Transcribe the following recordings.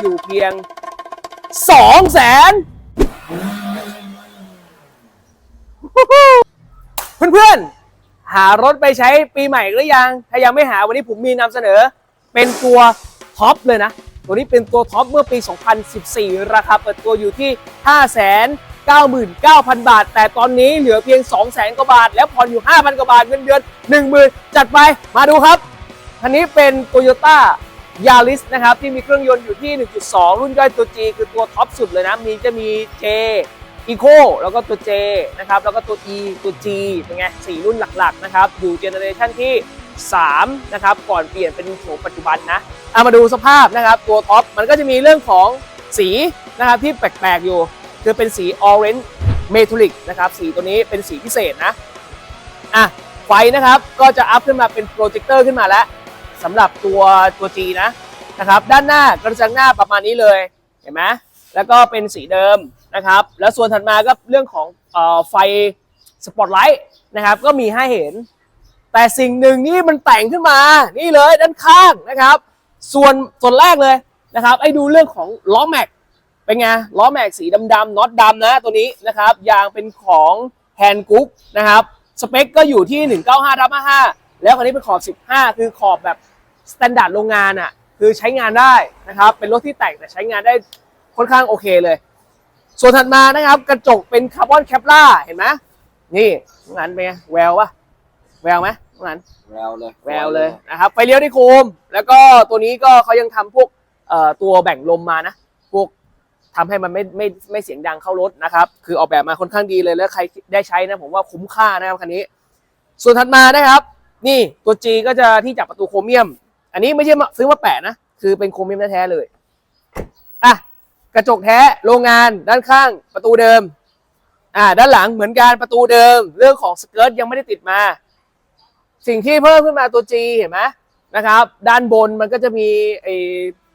อยู่เพียง2 0 0แสนเพื่อนๆ หารถไปใช้ปีใหม่หรือยัง ถ้ายังไม่หาวันนี้ผมมีนำเสนอ เป็นตัวท็อปเลยนะ ตัวนี้เป็นตัวท็อปเมื่อปี 2014 ราคาเปิดตัวอยู่ที่ 599,000 บาท แต่ตอนนี้เหลือเพียง 200,000 กว่าบาท แล้วผ่อนอยู่ 5,000 กว่าบาท เงินเดือน 10,000 จัดไป มาดูครับ คันนี้เป็น Toyota Yaris นะครับที่มีเครื่องยนต์อยู่ที่ 1.2 รุ่นย่อยตัว G คือตัวท็อปสุดเลยนะ มีจะมี J Eco แล้วก็ตัว J นะครับแล้วก็ตัว E ตัว G เป็นไงสี่รุ่นหลักๆนะครับอยู่เจเนอเรชันที่ 3 นะครับ ก่อนเปลี่ยนเป็นโฉมปัจจุบันนะเอามาดูสภาพนะครับ ตัวท็อปมันก็จะมีเรื่องของสีนะครับที่แปลกๆอยู่ คือเป็นสี Orange Metallic นะครับสีตัวนี้เป็นสีพิเศษนะอะไฟนะครับก็จะอัพขึ้นมาเป็นโปรเจคเตอร์ขึ้นมาแล้ว สำหรับตัวตัว G นะนะครับ ด้านหน้ากระจังหน้าประมาณนี้เลยเห็นไหมแล้วก็เป็นสีเดิมนะครับ แล้วส่วนถัดมาก็เรื่องของเออไฟสปอตไลท์นะครับก็มีให้เห็น แต่สิ่งหนึ่งนี่มันแต่งขึ้นมานี่เลยด้านข้างนะครับ ส่วนส่วนแรกเลยนะครับไอ้ดูเรื่องของล้อแม็กเป็นไงล้อแม็กสีดำๆน็อตดำนะตัวนี้นะครับยางเป็นของแฮนกุ๊กนะครับสเปคก็อยู่ที่ 195ทับ55 แล้วคันนี้เป็นขอบ 15 คือขอบแบบสแตนดาร์ดโรงงานอะ คือใช้งานได้นะครับ เป็นรถที่แต่งแต่ใช้งานได้ค่อนข้างโอเคเลย ส่วนถัดมานะครับ กระจกเป็นคาร์บอนแคปล่าเห็นไหมนี่งั้นเป็นไงแววปะแววไหมงั้นแววเลยแววเลยนะครับไฟเลี้ยวที่โคม แล้วก็ตัวนี้ก็เขายังทำพวกเอ่อตัวแบ่งลมมานะ พวกทำให้มันไม่ไม่ไม่เสียงดังเข้ารถนะครับ คือออกแบบมาค่อนข้างดีเลยแล้วใครได้ใช้นะผมว่าคุ้มค่านะครับคันนี้ ส่วนถัดมานะครับ นี่ตัว G ก็จะที่จับประตูโครเมียม อันนี้ไม่ใช่ซื้อมาแปะนะ คือเป็นโครเมียมแท้ๆเลยอะกระจกแท้โรงงานด้านข้างประตูเดิม อ่า ด้านหลังเหมือนกันประตูเดิม เรื่องของสเกิร์ตยังไม่ได้ติดมา สิ่งที่เพิ่มขึ้นมาตัว G เห็นไหมนะครับ ด้านบนมันก็จะมีไอ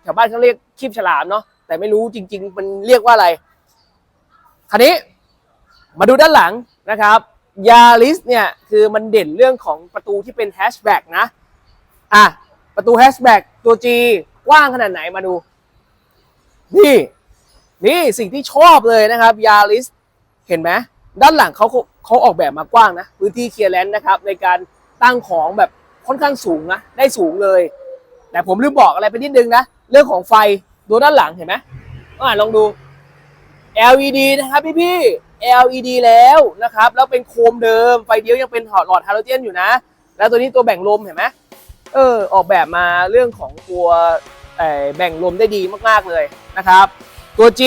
แถวบ้านเขาเรียกคีบฉลามเนาะแต่ไม่รู้จริง ๆ มันเรียกว่าอะไรคราวนี้มาดูด้านหลังนะครับ ยาริสเนี่ยคือมันเด่นเรื่องของประตูที่เป็นแฮชแบ็กนะ อะ ประตูแฮชแบ็กตัว G กว้างขนาดไหนมาดู นี่ นี่สิ่งที่ชอบเลยนะครับยาริสเห็นไหมด้านหลังเขาเขาออกแบบมากว้างนะ พื้นที่เคลียร์แลนด์นะครับ ในการตั้งของแบบค่อนข้างสูงนะ ได้สูงเลย แต่ผมลืมบอกอะไรไปนิดนึงนะ เรื่องของไฟดูด้านหลังเห็นไหมอ่าลองดู LED นะครับพี่พี่ LED แล้วนะครับ แล้วเป็นโคมเดิม ไฟเดียวยังเป็นหลอดฮาโลเจนอยู่นะ แล้วตัวนี้ตัวแบ่งลมเห็นไหมเออ ออกแบบมาเรื่องของตัวแบ่งลมได้ดีมากๆเลยนะครับ ตัว G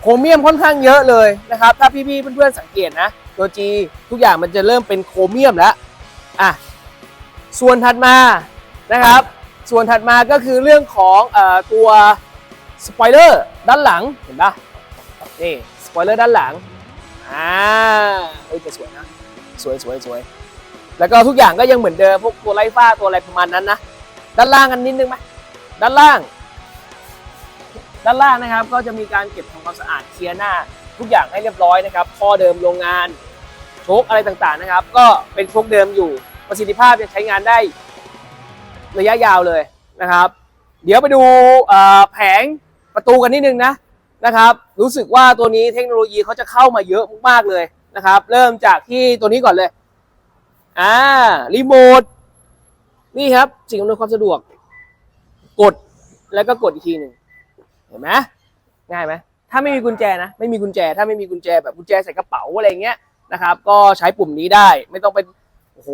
โครเมียมค่อนข้างเยอะเลยนะครับ ถ้าพี่ๆเพื่อนๆสังเกตนะ ตัว G ทุกอย่างมันจะเริ่มเป็นโครเมียมแล้วอะส่วนถัดมานะครับ ส่วนถัดมาก็คือเรื่องของเอ่อตัวสปอยเลอร์ด้านหลังเห็นปะนี่ส ปอยเลอร์ด้านหลัง อ่าเฮ้ยแต่สวยนะ สวยสวยสวย แล้วก็ทุกอย่างก็ยังเหมือนเดิม พวกตัวไล่ฟ้าตัวอะไรประมาณนั้นนะ ด้านล่างกันนิดนึงไหมด้านล่าง ด้านล่างนะครับ ก็จะมีการเก็บทำความสะอาดเคลียร์หน้า ทุกอย่างให้เรียบร้อยนะครับท่อเดิมโรงงาน โชคอะไรต่างๆนะครับ ก็เป็นโชคเดิมอยู่ ประสิทธิภาพจะใช้งานได้ระยะยาวเลยนะครับ เดี๋ยวไปดูแผงประตูกันนิดนึงนะ นะครับ รู้สึกว่าตัวนี้เทคโนโลยีเขาจะเข้ามาเยอะมากๆเลยนะครับ เริ่มจากที่ตัวนี้ก่อนเลย อ่า รีโมท นี่ครับ สิ่งอำนวยความสะดวก กดแล้วก็กดอีกทีหนึ่งเห็นไหมง่ายไหมถ้าไม่มีกุญแจนะ ไม่มีกุญแจ ถ้าไม่มีกุญแจแบบกุญแจใส่กระเป๋าอะไรเงี้ยนะครับ ก็ใช้ปุ่มนี้ได้ ไม่ต้องเป็นโอ้โห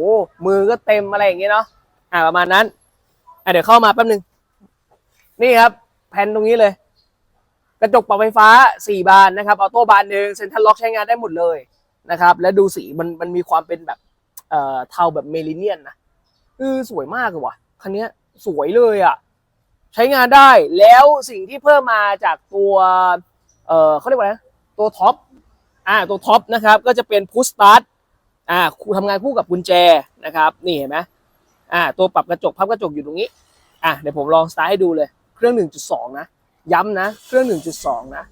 มือก็เต็มอะไรอย่างเงี้ยเนาะ อ่า ประมาณนั้น อะเดี๋ยวเข้ามาแป๊บนึง นี่ครับ แผ่นตรงนี้เลย กระจกปรับไฟฟ้า 4 บานนะครับออโต้บานหนึ่งเซ็นทรัลล็อกใช้งานได้หมดเลยนะครับ และดูสีมันมันมีความเป็นแบบเอ่อเทาแบบเมลิเนียนนะเออสวยมากเลยว่ะคันนี้สวยเลยอะใช้งานได้แล้วสิ่งที่เพิ่มมาจากตัวเอ่อเขาเรียกว่าอะไรตัวท็อปอ่าตัวท็อปนะครับก็จะเป็นพุชสตาร์ทอ่าคู่ทำงานคู่กับกุญแจนะครับนี่เห็นไหมอ่าตัวปรับกระจกพับกระจกอยู่ตรงนี้อะเดี๋ยวผมลองสตาร์ทให้ดูเลยเครื่อง 1.2 นะ ย้ำนะ เครื่อง 1.2 นะ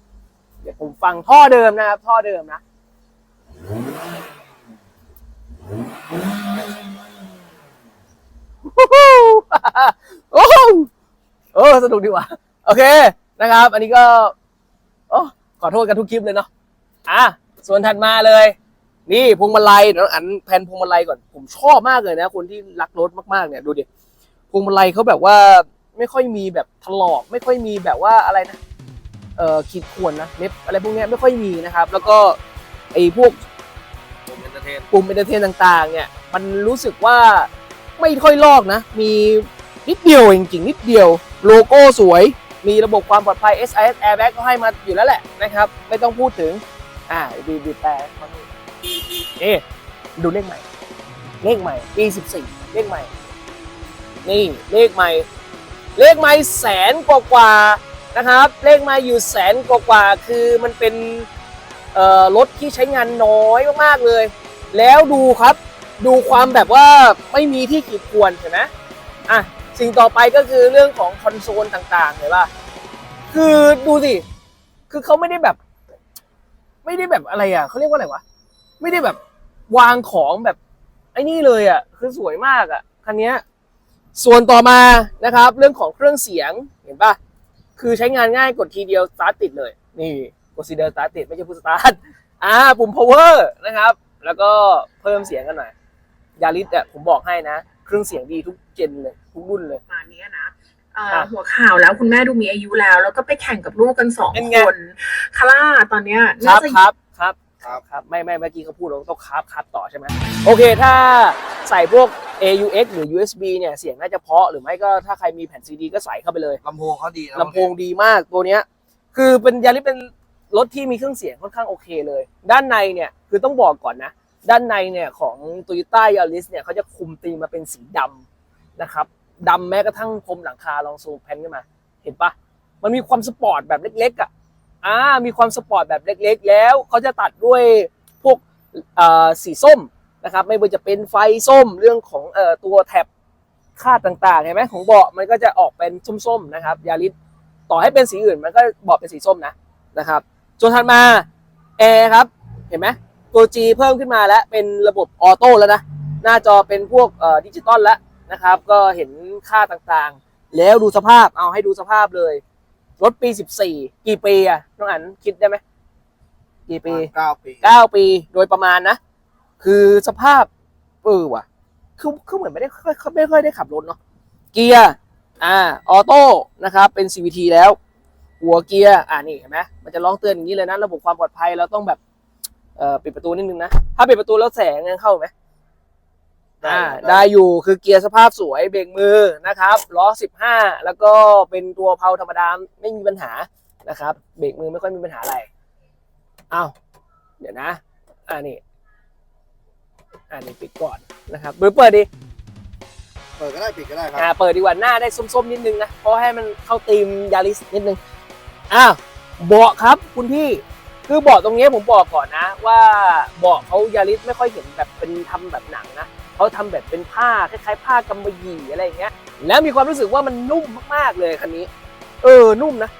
เดี๋ยวผมฟังท่อเดิมนะครับ ท่อเดิมนะ โอ้โหเออสนุกดีว่ะ โอเคนะครับ อันนี้ก็ โอ้ขอโทษกันทุกคลิปเลยเนาะอะส่วนถัดมาเลย นี่พวงมาลัยเดี๋ยวอันแผ่นพวงมาลัยก่อน ผมชอบมากเลยนะ คนที่รักรถมากๆเนี่ยดูดิพวงมาลัยเขาแบบว่า ไม่ค่อยมีแบบถลอกไม่ค่อยมีแบบว่าอะไรนะเอ่อขีดข่วนนะเม็บอะไรพวกเนี้ยไม่ค่อยมีนะครับ แล้วก็ไอ้พวกผมเอนเตอร์เทนปุ่มเอนเตอร์เทนต่างๆ เนี่ยมันรู้สึกว่าไม่ค่อยลอกนะ มีนิดเดียวจริงๆนิดเดียวโลโก้สวย มีระบบความปลอดภัย SIS Airbag ก็ให้มาอยู่แล้วแหละนะครับ ไม่ต้องพูดถึง อ่าบีบีแปรมานี่นี่ดูเลขใหม่ เลขใหม่ปี14เลขใหม่ นี่เลขใหม่ เลขใหม่แสนกว่าๆนะครับ เลขใหม่อยู่แสนกว่าๆคือมันเป็นรถที่ใช้งานน้อยมากๆเลย แล้วดูครับดูความแบบว่าไม่มีที่ขีดข่วนเห็นไหมอะสิ่งต่อไปก็คือเรื่องของคอนโซลต่างๆเห็นป่ะคือดูสิคือเขาไม่ได้แบบ ไม่ได้แบบอะไรอะเขาเรียกว่าอะไรวะไม่ได้แบบวางของแบบไอ้นี่เลยอะ คือสวยมากอะคันนี้ ส่วนต่อมานะครับเรื่องของเครื่องเสียงเห็นป่ะคือใช้งานง่ายกดทีเดียวสตาร์ทติดเลย นี่กดซีเดอร์สตาร์ทติดไม่ใช่พูสตาร์ทอ่าปุ่ม power นะครับ แล้วก็เพิ่มเสียงกันหน่อยยาริสอะผมบอกให้นะ เครื่องเสียงดีทุกเจนเลยทุกรุ่นเลยประมาณนี้นะเอ่อครับหัวข่าวแล้วคุณแม่ดูมีอายุแล้ว แล้วก็ไปแข่งกับลูกกันสองเป็นไงคนคาร่าตอนเนี้ยคน่ารับจะ ครับครับครับครับไม่ไม่เมื่อกี้เขาพูดเราต้องครับครับต่อใช่ไหมโอเคถ้าใส่พวก AUX หรือ USB เนี่ยเสียงน่าจะเพราะหรือไม่ก็ถ้าใครมีแผ่นซีดีก็ใส่เข้าไปเลยลำโพงเขาดีนะลำโพงดีมากตัวเนี้ยคือเป็นยาริสเป็นรถที่มีเครื่องเสียงค่อนข้างโอเคเลย ด้านในเนี่ยคือต้องบอกก่อนนะ ด้านในเนี่ยของ Toyota Yaris เนี่ยเขาจะคุมตีมมาเป็นสีดำนะครับดำแม้กระทั่งพรมหลังคาลองซูมแพนขึ้นมา เห็นปะมันมีความสปอร์ตแบบเล็กๆอะ อ่ามีความสปอร์ตแบบเล็กๆ แล้วเขาจะตัดด้วยพวกสีส้มนะครับไม่ว่าจะเป็นไฟส้มเรื่องของอตัวแท็บคาดต่างๆเห็นไหมของเบาะมันก็จะออกเป็นส้มๆนะครับยาริสต่อให้เป็นสีอื่นมันก็เบาะเป็นสีส้มนะนะครับจนถัดมาแอร์ครับเห็นไหมตัว G เพิ่มขึ้นมาแล้วเป็นระบบออโต้แล้วนะหน้าจอเป็นพวกดิจิตอลแล้วนะครับ ก็เห็นค่าต่างๆ แล้วดูสภาพเอาให้ดูสภาพเลย รถปี 14 กี่ปีอะน้องอันคิดได้ไหมกี่ปีเก้าปี9ปีโดยประมาณนะ คือสภาพเออว่ะคือคือเหมือนไม่ได้ค่อยไม่ค่อยได้ขับรถเนาะเกียร์อ่าออโต้นะครับเป็น CVT แล้ว หัวเกียร์อ่านี่เห็นไหมมันจะร้องเตือนอย่างนี้เลยนะ ระบบความปลอดภัยเราต้องแบบเอ่อปิดประตูนิดนึงนะ ถ้าปิดประตูแล้วแสงยังเข้าไหม อ่าได้อยู่คือเกียร์สภาพสวยเบรกมือนะครับล้อ 15 แล้วก็เป็นตัวเพลาธรรมดาไม่มีปัญหานะครับ เบรกมือไม่ค่อยมีปัญหาอะไรอ้าวเดี๋ยวนะ อ่านี่อ่านี่ปิดก่อนนะครับหรือเปิดดิเปิดก็ได้ปิดก็ได้ครัอ่าบเปิดดีกว่าหน้าได้ส้มๆนิดนึงนะเพราะให้มันเข้าธีมยาริสนิดนึงอ้าวเบาะครับคุณพี่คือเบาะตรงนี้ผมบอกก่อนนะ ว่าเบาะเขายาริสไม่ค่อยเห็นแบบเป็นทำแบบหนังนะ เขาทำแบบเป็นผ้าคล้ายๆ ผ้ากำมะหยี่อะไรอย่างเงี้ย แล้วมีความรู้สึกว่ามันนุ่มมากๆเลยคันนี้ เออนุ่มนะ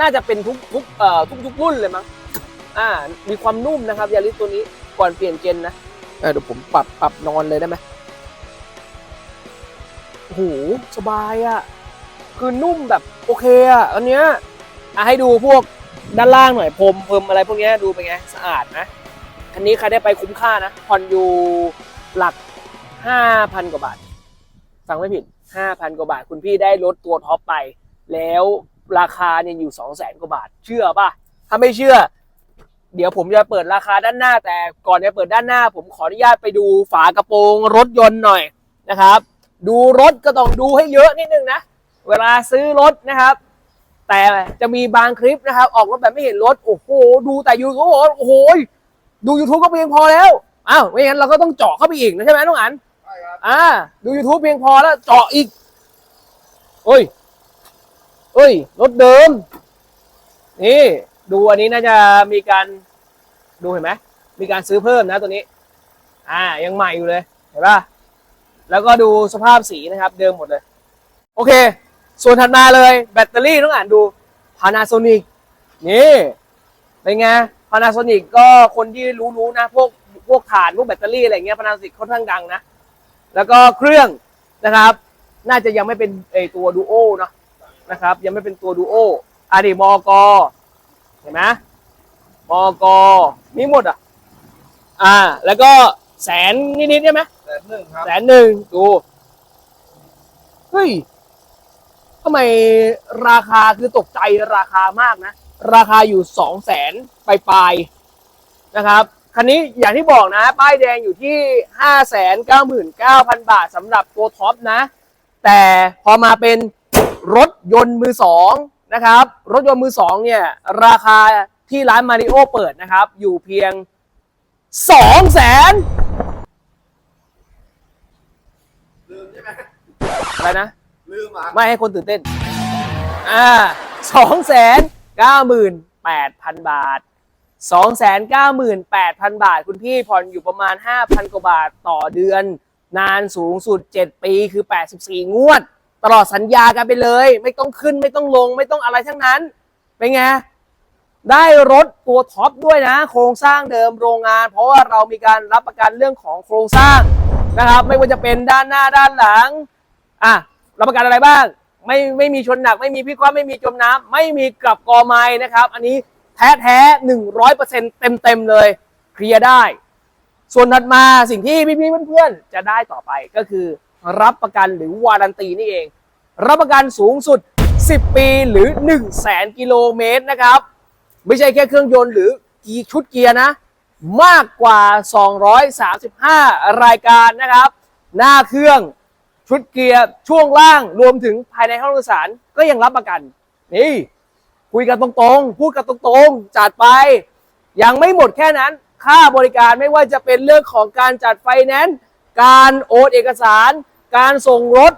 น่าจะเป็นทุกทุกเอ่อทุกทุกรุ่นเลยมั้งอ่า มีความนุ่มนะครับยาริสตัวนี้ก่อนเปลี่ยนเจนนะเเดี๋ยวผมปรับปรับนอนเลยได้ไหมโอ้โหสบายอะ่ะ คือนุ่มแบบโอเคอะ่ะอันเนี้ยอะให้ดูพวกด้านล่างหน่อยพรมเพิ่มอะไรพวกเนี้ยดูเป็นไงสะอาดนะคันนี้ใครได้ไปคุ้มค่านะผ่อนอยู่หลัก ห้าพันกว่าบาท ฟังไม่ผิดห้าพันกว่าบาท คุณพี่ได้รถตัวท็อปไป แล้วราคาเนี่ยอยู่สองแสนกว่าบาท เชื่อป่ะ ถ้าไม่เชื่อ เดี๋ยวผมจะเปิดราคาด้านหน้า แต่ก่อนจะเปิดด้านหน้า ผมขออนุญาตไปดูฝากระโปรงรถยนต์หน่อยนะครับ ดูรถก็ต้องดูให้เยอะนิดนึงนะ เวลาซื้อรถนะครับแต่จะมีบางคลิปนะครับ ออกรถแบบไม่เห็นรถ โอ้โห ดูแต่ยูทูบโอ้โห ดู YouTube ก็เพียงพอแล้ว อ้าว ไม่งั้นเราก็ต้องเจาะเข้าไปอีกนะใช่ไหมน้องอัน อ่า ดู YouTube เพียงพอแล้ว เจาะอีกเอ้ยเอ้ย รถเดิม นี่ ดูอันนี้น่าจะมีการดูเห็นไหม มีการซื้อเพิ่มนะตัวนี้ อ่า ยังใหม่อยู่เลย เห็นป่ะ แล้วก็ดูสภาพสีนะครับ เดิมหมดเลย โอเค ส่วนถัดมาเลย แบตเตอรี่ต้องอ่านดู Panasonic นี่เป็นไง Panasonic ก็คนที่รู้ๆนะ พวกพวกฐานพวกแบตเตอรี่อะไรเงี้ย Panasonic ค่อนข้างดังนะ แล้วก็เครื่องนะครับ น่าจะยังไม่เป็นไอตัวดูโอเนาะนะครับ ยังไม่เป็นตัวดูโออะดิมอกเห็นไหมมอกมีหมดอะอ่า แล้วก็แสนนิดๆใช่ไหมแสนหนึ่งครับแสนหนึ่งดูเฮ้ยทำไมราคาคือตกใจราคามากนะ ราคาอยู่สองแสนปลายๆนะครับ คันนี้อย่างที่บอกนะ ป้ายแดงอยู่ที่ห้าแสนเก้าหมื่นเก้าพันบาทสำหรับตัวท็อปนะ แต่พอมาเป็นรถยนต์มือสองนะครับ รถยนต์มือสองเนี่ย ราคาที่ร้านมาริโอเปิดนะครับ อยู่เพียงสองแสนลืมใช่ไหมอะไรนะ ลืมอะไม่ให้คนตื่นเต้น อ่าสองแสนเก้าหมื่นแปดพันบาท สองแสนเก้าหมื่นแปดพันบาท คุณพี่ผ่อนอยู่ประมาณห้าพันกว่าบาทต่อเดือน นานสูงสุดเจ็ดปีคือแปดสิบสี่งวด ตลอดสัญญากันไปเลย ไม่ต้องขึ้นไม่ต้องลงไม่ต้องอะไรทั้งนั้น เป็นไง ได้รถตัวท็อปด้วยนะ โครงสร้างเดิมโรงงาน เพราะว่าเรามีการรับประกันเรื่องของโครงสร้างนะครับ ไม่ว่าจะเป็นด้านหน้าด้านหลังอะรับประกันอะไรบ้าง ไม่ไม่มีชนหนัก ไม่มีพิคว่ำไม่มีจมน้ำไม่มีกลับกอไม้นะครับ อันนี้ แท้แท้หนึ่งร้อยเปอร์เซ็นต์เต็มเต็มๆเลย เคลียร์ได้ ส่วนถัดมาสิ่งที่พี่ๆเพื่อนๆ จะได้ต่อไปก็คือรับประกันหรือวารันตีนี่เอง รับประกันสูงสุด 10 ปีหรือ 1 0 0 0 0แสนกิโลเมตรนะครับ ไม่ใช่แค่เครื่องยนต์หรือกีชุดเกียร์นะ มากกว่า 235 รายการนะครับ หน้าเครื่องชุดเกียร์ช่วงล่างรวมถึงภายในห้องโดยสารก็ยังรับประกัน นี่ คุยกันตรงๆ พูดกันตรงๆ จัดไป ยังไม่หมดแค่นั้น ค่าบริการไม่ว่าจะเป็นเรื่องของการจัดไฟแนนซ์การโอนเอกสาร การส่งรถ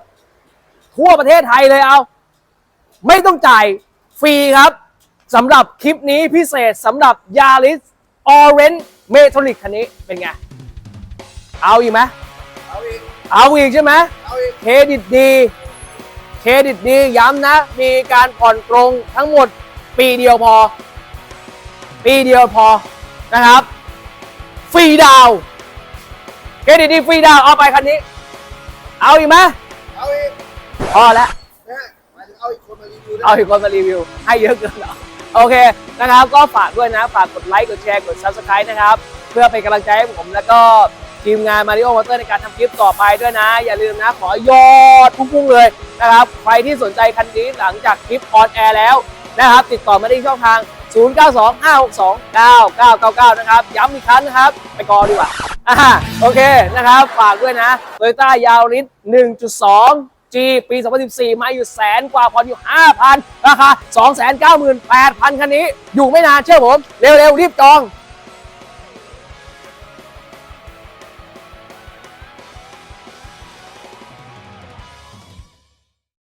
ทั่วประเทศไทยเลยเอา ไม่ต้องจ่ายฟรีครับสำหรับคลิปนี้พิเศษสำหรับ Yaris Orange Metallic คันนี้เป็นไง เอาอีกไหมเอาอีกเอาอีกใช่ไหมเอาอีกเครดิตดี เครดิตดีย้ำนะ มีการผ่อนตรงทั้งหมด ปีเดียวพอ ปีเดียวพอนะครับ ฟรีดาวน์เครดิตดีฟรีดาวน์เอาไปคันนี้ เอาอีกไหมเอาอีกพอแล้วนะหมายถึงเอาอีกคนมารีวิวได้เอาอีกคนมารีวิว ให้เยอะเกินเหรอโอเคนะครับ ก็ฝากด้วยนะ ฝากกดไลค์กดแชร์กด subscribe นะครับ เพื่อเป็นกำลังใจให้ผมแล้วก็ทีมงาน Mario Motor ในการทำคลิปต่อไปด้วยนะ อย่าลืมนะ ขอยอดพุ่งๆเลยนะครับ ใครที่สนใจคันนี้หลังจากคลิปออนแอร์แล้ว นะครับ ติดต่อมาได้ที่ช่องทาง 0925629999 นะครับ ย้ำอีกครั้งนะครับ ไปกอดีกว่าอ่าโอเคนะครับ ฝากด้วยนะ Toyota Yaris 1.2 G ปี 2014 มาอยู่แสนกว่าผ่อนอยู่ 5,000 ราคา 298,000 คันนี้ อยู่ไม่นานเชื่อผม เร็วๆ รีบจอง